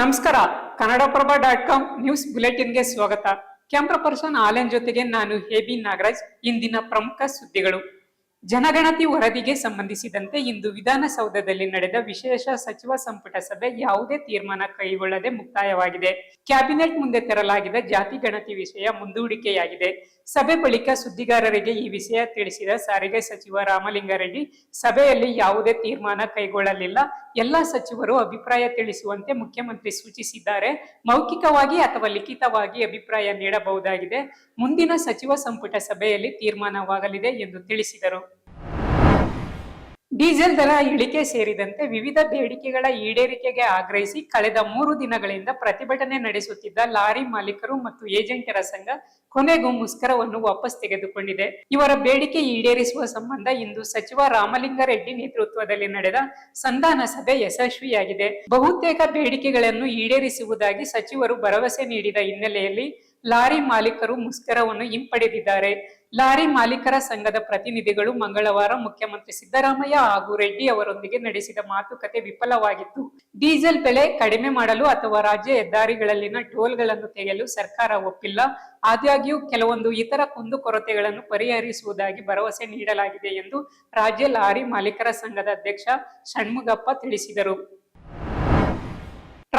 ನಮಸ್ಕಾರ. Kannadaprabha dot com news ಬುಲೆಟಿನ್ಗೆ ಸ್ವಾಗತ. ಕ್ಯಾಮ್ರಾ ಪರ್ಸನ್ ಆಲೆನ್ ಜೊತೆಗೆ ನಾನು ಹೇಬಿ ನಾಗರಾಜ್, ಇಂದಿನ ಪ್ರಮುಖ ಸುದ್ದಿಗಳು. ಜನಗಣತಿ ವರದಿಗೆ ಸಂಬಂಧಿಸಿದಂತೆ ಇಂದು ವಿಧಾನಸೌಧದಲ್ಲಿ ನಡೆದ ವಿಶೇಷ ಸಚಿವ ಸಂಪುಟ ಸಭೆ ಯಾವುದೇ ತೀರ್ಮಾನ ಕೈಗೊಳ್ಳದೆ ಮುಕ್ತಾಯವಾಗಿದೆ. ಕ್ಯಾಬಿನೆಟ್ ಮುಂದೆ ತರಲಾಗಿದ್ದ ಜಾತಿ ಗಣತಿ ವಿಷಯ ಮುಂದೂಡಿಕೆಯಾಗಿದೆ. ಸಭೆ ಬಳಿಕ ಸುದ್ದಿಗಾರರಿಗೆ ಈ ವಿಷಯ ತಿಳಿಸಿದ ಸಾರಿಗೆ ಸಚಿವ ರಾಮಲಿಂಗಾರೆಡ್ಡಿ, ಸಭೆಯಲ್ಲಿ ಯಾವುದೇ ತೀರ್ಮಾನ ಕೈಗೊಳ್ಳಲಿಲ್ಲ. ಎಲ್ಲ ಸಚಿವರು ಅಭಿಪ್ರಾಯ ತಿಳಿಸುವಂತೆ ಮುಖ್ಯಮಂತ್ರಿ ಸೂಚಿಸಿದ್ದಾರೆ. ಮೌಖಿಕವಾಗಿ ಅಥವಾ ಲಿಖಿತವಾಗಿ ಅಭಿಪ್ರಾಯ ನೀಡಬಹುದಾಗಿದೆ. ಮುಂದಿನ ಸಚಿವ ಸಂಪುಟ ಸಭೆಯಲ್ಲಿ ತೀರ್ಮಾನವಾಗಲಿದೆ ಎಂದು ತಿಳಿಸಿದರು. ಡೀಸೆಲ್ ದರ ಇಳಿಕೆ ಸೇರಿದಂತೆ ವಿವಿಧ ಬೇಡಿಕೆಗಳ ಈಡೇರಿಕೆಗೆ ಆಗ್ರಹಿಸಿ ಕಳೆದ ಮೂರು ದಿನಗಳಿಂದ ಪ್ರತಿಭಟನೆ ನಡೆಸುತ್ತಿದ್ದ ಲಾರಿ ಮಾಲೀಕರು ಮತ್ತು ಏಜೆಂಟರ ಸಂಘ ಕೊನೆಗೂ ಮುಷ್ಕರವನ್ನು ವಾಪಸ್ ತೆಗೆದುಕೊಂಡಿದೆ. ಇವರ ಬೇಡಿಕೆ ಈಡೇರಿಸುವ ಸಂಬಂಧ ಇಂದು ಸಚಿವ ರಾಮಲಿಂಗಾರೆಡ್ಡಿ ನೇತೃತ್ವದಲ್ಲಿ ನಡೆದ ಸಂಧಾನ ಸಭೆ ಯಶಸ್ವಿಯಾಗಿದೆ. ಬಹುತೇಕ ಬೇಡಿಕೆಗಳನ್ನು ಈಡೇರಿಸುವುದಾಗಿ ಸಚಿವರು ಭರವಸೆ ನೀಡಿದ ಹಿನ್ನೆಲೆಯಲ್ಲಿ ಲಾರಿ ಮಾಲೀಕರು ಮುಷ್ಕರವನ್ನು ಹಿಂಪಡೆದಿದ್ದಾರೆ. ಲಾರಿ ಮಾಲೀಕರ ಸಂಘದ ಪ್ರತಿನಿಧಿಗಳು ಮಂಗಳವಾರ ಮುಖ್ಯಮಂತ್ರಿ ಸಿದ್ದರಾಮಯ್ಯ ಹಾಗೂ ರೆಡ್ಡಿ ಅವರೊಂದಿಗೆ ನಡೆಸಿದ ಮಾತುಕತೆ ವಿಫಲವಾಗಿತ್ತು. ಡೀಸೆಲ್ ಬೆಲೆ ಕಡಿಮೆ ಮಾಡಲು ಅಥವಾ ರಾಜ್ಯ ಹೆದ್ದಾರಿಗಳಲ್ಲಿನ ಟೋಲ್ಗಳನ್ನು ತೆಗೆಯಲು ಸರ್ಕಾರ ಒಪ್ಪಿಲ್ಲ. ಆದಾಗ್ಯೂ ಕೆಲವೊಂದು ಇತರ ಕುಂದುಕೊರತೆಗಳನ್ನು ಪರಿಹರಿಸುವುದಾಗಿ ಭರವಸೆ ನೀಡಲಾಗಿದೆ ಎಂದು ರಾಜ್ಯ ಲಾರಿ ಮಾಲೀಕರ ಸಂಘದ ಅಧ್ಯಕ್ಷ ಷಣ್ಮುಗಪ್ಪ ತಿಳಿಸಿದರು.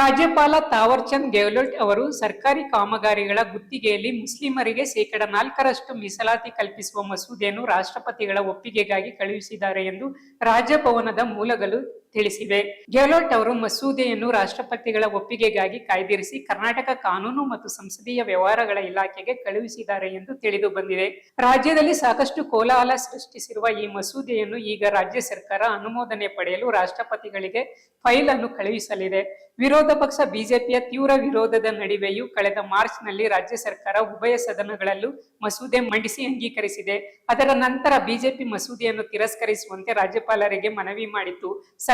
ರಾಜ್ಯಪಾಲ ತಾವರ್ಚಂದ್ ಗೆಹ್ಲೋಟ್ ಅವರು ಸರ್ಕಾರಿ ಕಾಮಗಾರಿಗಳ ಗುತ್ತಿಗೆಯಲ್ಲಿ ಮುಸ್ಲಿಮರಿಗೆ ಶೇಕಡ ನಾಲ್ಕರಷ್ಟು ಮೀಸಲಾತಿ ಕಲ್ಪಿಸುವ ಮಸೂದೆಯನ್ನು ರಾಷ್ಟ್ರಪತಿಗಳ ಒಪ್ಪಿಗೆಗಾಗಿ ಕಳುಹಿಸಿದ್ದಾರೆ ಎಂದು ರಾಜಭವನದ ಮೂಲಗಳು ತಿಳಿಸಿವೆ. ಗೆಹ್ಲೋಟ್ ಅವರು ಮಸೂದೆಯನ್ನು ರಾಷ್ಟ್ರಪತಿಗಳ ಒಪ್ಪಿಗೆಗಾಗಿ ಕಾಯ್ದಿರಿಸಿ ಕರ್ನಾಟಕ ಕಾನೂನು ಮತ್ತು ಸಂಸದೀಯ ವ್ಯವಹಾರಗಳ ಇಲಾಖೆಗೆ ಕಳುಹಿಸಿದ್ದಾರೆ ಎಂದು ತಿಳಿದು ಬಂದಿದೆ. ರಾಜ್ಯದಲ್ಲಿ ಸಾಕಷ್ಟು ಕೋಲಾಹಲ ಸೃಷ್ಟಿಸಿರುವ ಈ ಮಸೂದೆಯನ್ನು ಈಗ ರಾಜ್ಯ ಸರ್ಕಾರ ಅನುಮೋದನೆ ಪಡೆಯಲು ರಾಷ್ಟ್ರಪತಿಗಳಿಗೆ ಫೈಲ್ ಅನ್ನು ಕಳುಹಿಸಲಿದೆ. ವಿರೋಧ ಪಕ್ಷ ಬಿಜೆಪಿಯ ತೀವ್ರ ವಿರೋಧದ ನಡುವೆಯೂ ಕಳೆದ ಮಾರ್ಚ್ನಲ್ಲಿ ರಾಜ್ಯ ಸರ್ಕಾರ ಉಭಯ ಸದನಗಳಲ್ಲೂ ಮಸೂದೆ ಮಂಡಿಸಿ ಅಂಗೀಕರಿಸಿದೆ. ಅದರ ನಂತರ ಬಿಜೆಪಿ ಮಸೂದೆಯನ್ನು ತಿರಸ್ಕರಿಸುವಂತೆ ರಾಜ್ಯಪಾಲರಿಗೆ ಮನವಿ ಮಾಡಿತ್ತು.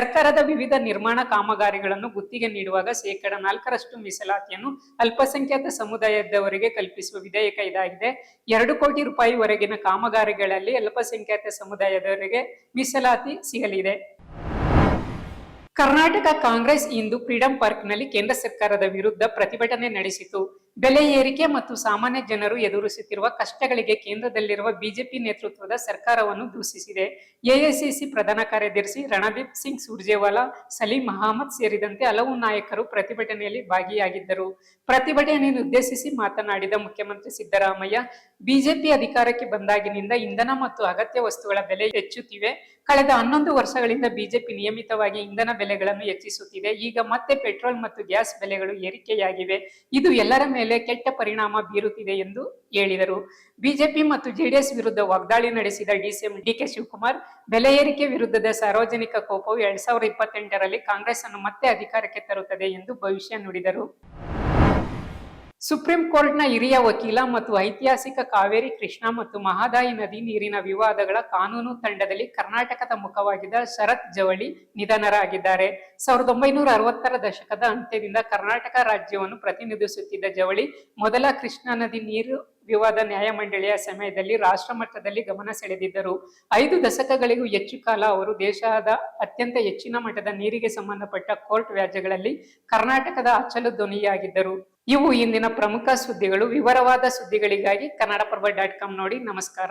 ಸರ್ಕಾರದ ವಿವಿಧ ನಿರ್ಮಾಣ ಕಾಮಗಾರಿಗಳನ್ನು ಗುತ್ತಿಗೆ ನೀಡುವಾಗ ಶೇಕಡ ನಾಲ್ಕರಷ್ಟು ಮೀಸಲಾತಿಯನ್ನು ಅಲ್ಪಸಂಖ್ಯಾತ ಸಮುದಾಯದವರಿಗೆ ಕಲ್ಪಿಸುವ ವಿಧೇಯಕ ಇದಾಗಿದೆ. ಎರಡು ಕೋಟಿ ರೂಪಾಯಿವರೆಗಿನ ಕಾಮಗಾರಿಗಳಲ್ಲಿ ಅಲ್ಪಸಂಖ್ಯಾತ ಸಮುದಾಯದವರಿಗೆ ಮೀಸಲಾತಿ ಸಿಗಲಿದೆ. ಕರ್ನಾಟಕ ಕಾಂಗ್ರೆಸ್ ಇಂದು ಫ್ರೀಡಂ ಪಾರ್ಕ್ನಲ್ಲಿ ಕೇಂದ್ರ ಸರ್ಕಾರದ ವಿರುದ್ಧ ಪ್ರತಿಭಟನೆ ನಡೆಸಿತು. ಬೆಲೆ ಏರಿಕೆ ಮತ್ತು ಸಾಮಾನ್ಯ ಜನರು ಎದುರಿಸುತ್ತಿರುವ ಕಷ್ಟಗಳಿಗೆ ಕೇಂದ್ರದಲ್ಲಿರುವ ಬಿಜೆಪಿ ನೇತೃತ್ವದ ಸರ್ಕಾರವನ್ನು ದೂಷಿಸಿದೆ. ಎಐಸಿಸಿ ಪ್ರಧಾನ ಕಾರ್ಯದರ್ಶಿ ರಣದೀಪ್ ಸಿಂಗ್ ಸುರ್ಜೇವಾಲಾ, ಸಲೀಂ ಅಹಮದ್ ಸೇರಿದಂತೆ ಹಲವು ನಾಯಕರು ಪ್ರತಿಭಟನೆಯಲ್ಲಿ ಭಾಗಿಯಾಗಿದ್ದರು. ಪ್ರತಿಭಟನೆಯನ್ನು ಉದ್ದೇಶಿಸಿ ಮಾತನಾಡಿದ ಮುಖ್ಯಮಂತ್ರಿ ಸಿದ್ದರಾಮಯ್ಯ, ಬಿಜೆಪಿ ಅಧಿಕಾರಕ್ಕೆ ಬಂದಾಗಿನಿಂದ ಇಂಧನ ಮತ್ತು ಅಗತ್ಯ ವಸ್ತುಗಳ ಬೆಲೆ ಹೆಚ್ಚುತ್ತಿವೆ. ಕಳೆದ ಹನ್ನೊಂದು ವರ್ಷಗಳಿಂದ ಬಿಜೆಪಿ ನಿಯಮಿತವಾಗಿ ಇಂಧನ ಬೆಲೆಗಳನ್ನು ಹೆಚ್ಚಿಸುತ್ತಿದೆ. ಈಗ ಮತ್ತೆ ಪೆಟ್ರೋಲ್ ಮತ್ತು ಗ್ಯಾಸ್ ಬೆಲೆಗಳು ಏರಿಕೆಯಾಗಿವೆ. ಇದು ಎಲ್ಲರ ಮೇಲೆ ಕೆಟ್ಟ ಪರಿಣಾಮ ಬೀರುತ್ತಿದೆ ಎಂದು ಹೇಳಿದರು. ಬಿಜೆಪಿ ಮತ್ತು ಜೆಡಿಎಸ್ ವಿರುದ್ಧ ವಾಗ್ದಾಳಿ ನಡೆಸಿದ ಡಿಸಿಎಂ ಡಿಕೆ ಶಿವಕುಮಾರ್, ಬೆಲೆ ಏರಿಕೆ ವಿರುದ್ಧದ ಸಾರ್ವಜನಿಕ ಕೋಪವು ಎರಡ್ ಸಾವಿರದ ಇಪ್ಪತ್ತೆಂಟರಲ್ಲಿ ಕಾಂಗ್ರೆಸ್ ಅನ್ನು ಮತ್ತೆ ಅಧಿಕಾರಕ್ಕೆ ತರುತ್ತದೆ ಎಂದು ಭವಿಷ್ಯ ನುಡಿದರು. ಸುಪ್ರೀಂ ಕೋರ್ಟ್ನ ಹಿರಿಯ ವಕೀಲ ಮತ್ತು ಐತಿಹಾಸಿಕ ಕಾವೇರಿ ಕೃಷ್ಣ ಮತ್ತು ಮಹದಾಯಿ ನದಿ ನೀರಿನ ವಿವಾದಗಳ ಕಾನೂನು ತಂಡದಲ್ಲಿ ಕರ್ನಾಟಕದ ಮುಖವಾಗಿದ್ದ ಶರತ್ ಜವಳಿ ನಿಧನರಾಗಿದ್ದಾರೆ. ಸಾವಿರದ ಒಂಬೈನೂರ ಅರವತ್ತರ ದಶಕದ ಅಂತ್ಯದಿಂದ ಕರ್ನಾಟಕ ರಾಜ್ಯವನ್ನು ಪ್ರತಿನಿಧಿಸುತ್ತಿದ್ದ ಜವಳಿ ಮೊದಲ ಕೃಷ್ಣಾ ನದಿ ನೀರು ವಿವಾದ ನ್ಯಾಯಮಂಡಳಿಯ ಸಮಯದಲ್ಲಿ ರಾಷ್ಟ್ರ ಮಟ್ಟದಲ್ಲಿ ಗಮನ ಸೆಳೆದಿದ್ದರು. ಐದು ದಶಕಗಳಿಗೂ ಹೆಚ್ಚು ಕಾಲ ಅವರು ದೇಶದ ಅತ್ಯಂತ ಹೆಚ್ಚಿನ ಮಟ್ಟದ ನೀರಿಗೆ ಸಂಬಂಧಪಟ್ಟ ಕೋರ್ಟ್ ವ್ಯಾಜ್ಯಗಳಲ್ಲಿ ಕರ್ನಾಟಕದ ಅಚ್ಚಲು ಧ್ವನಿಯಾಗಿದ್ದರು. ಇವು ಇಂದಿನ ಪ್ರಮುಖ ಸುದ್ದಿಗಳು. ವಿವರವಾದ ಸುದ್ದಿಗಳಿಗಾಗಿ ಕನ್ನಡಪ್ರಭ ಡಾಟ್ ಕಾಮ್ ನೋಡಿ. ನಮಸ್ಕಾರ.